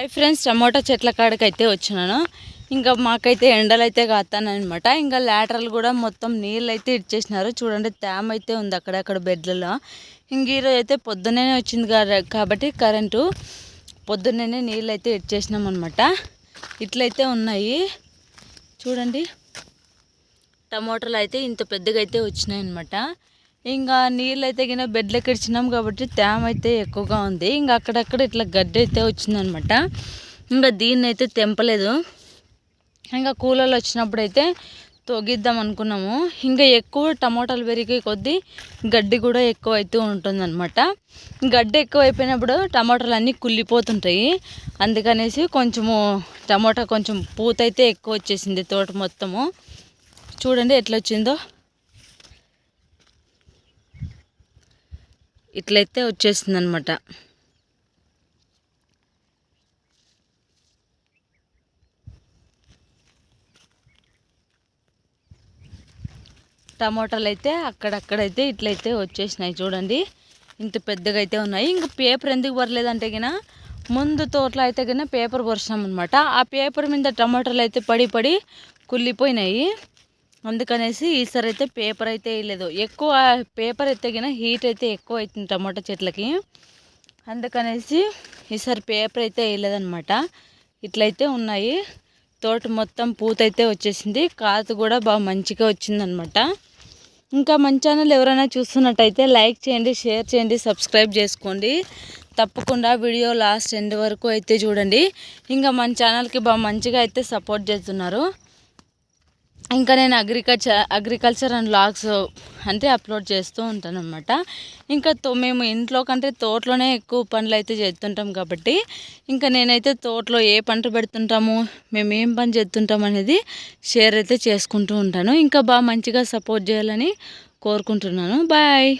Hi friends tomato చెట్ల కాడికి అయితే వచ్చినాను. ఇంకా మాకైతే ఎండలు అయితే కాస్తానమాట ఇంకా లాటరల్ కూడా మొత్తం నీళ్ళు అయితే ఇచ్చేసినారు. చూడండి తేమ అయితే ఉంది అక్కడక్కడ బెడ్లలో. ఇంక ఈరోజు అయితే పొద్దున్నే వచ్చింది కాబట్టి కరెంటు పొద్దున్నే నీళ్ళు అయితే ఇచ్చేసినాం అనమాట ఇట్లయితే ఉన్నాయి. చూడండి టమోటాలు అయితే ఇంత పెద్దగా అయితే వచ్చినాయి అనమాట ఇంకా నీళ్ళు అయితే కింద బెడ్లకి ఇచ్చినాం కాబట్టి తేమ అయితే ఎక్కువగా ఉంది. ఇంకా అక్కడక్కడ ఇట్లా గడ్డి అయితే వచ్చిందనమాట. ఇంకా దీన్ని అయితే తెంపలేదు. ఇంకా కూలర్లు వచ్చినప్పుడు అయితే తొగిద్దాం అనుకున్నాము. ఇంకా ఎక్కువ టమోటాలు పెరిగే కొద్దీ గడ్డి కూడా ఎక్కువ అయితే ఉంటుందన్నమాట గడ్డి ఎక్కువ అయిపోయినప్పుడు టమాటాలు అన్నీ కుళ్ళిపోతుంటాయి. అందుకనేసి కొంచెము టమాటా కొంచెం పూత అయితే ఎక్కువ వచ్చేసింది తోట మొత్తము. చూడండి ఎట్లా వచ్చిందో ఇట్లయితే వచ్చేసింది అనమాట టమాటాలు అయితే అక్కడక్కడైతే ఇట్లయితే వచ్చేసినాయి చూడండి. ఇంత పెద్దగా అయితే ఉన్నాయి. ఇంక పేపర్ ఎందుకు పర్లేదంటే గిన ముందు తోటలో అయితే గిన పేపర్ పరిచినాం అనమాట ఆ పేపర్ మీద టమాటాలు అయితే పడి పడి కుళ్ళిపోయినాయి. అందుకనేసి ఈసారి అయితే పేపర్ అయితే వేయలేదు ఎక్కువ పేపర్ ఎత్తగిన హీట్ అయితే ఎక్కువ అవుతుంది టమాటా చెట్లకి. అందుకనేసి ఈసారి పేపర్ అయితే వేయలేదనమాట ఇట్లయితే ఉన్నాయి. తోట మొత్తం పూత అయితే వచ్చేసింది. కాత కూడా బాగా మంచిగా వచ్చిందనమాట ఇంకా మన ఛానల్ ఎవరైనా చూస్తున్నట్టయితే లైక్ చేయండి షేర్ చేయండి సబ్స్క్రైబ్ చేసుకోండి. తప్పకుండా వీడియో లాస్ట్ ఎండ్ వరకు అయితే చూడండి. ఇంకా మన ఛానల్కి బాగా మంచిగా అయితే సపోర్ట్ చేస్తున్నారు. ఇంకా నేను అగ్రికల్చర్ అగ్రికల్చర్ అండ్ లాగ్స్ అంటే అప్లోడ్ చేస్తూ ఉంటాను అనమాట ఇంకా తో మేము ఇంట్లో కంటే తోటలోనే ఎక్కువ పనులు అయితే చేస్తుంటాం కాబట్టి ఇంకా నేనైతే తోటలో ఏ పంట పెడుతుంటాము మేము ఏం పని చేస్తుంటాం అనేది షేర్ అయితే చేసుకుంటూ ఉంటాను. ఇంకా బాగా మంచిగా సపోర్ట్ చేయాలని కోరుకుంటున్నాను. బాయ్!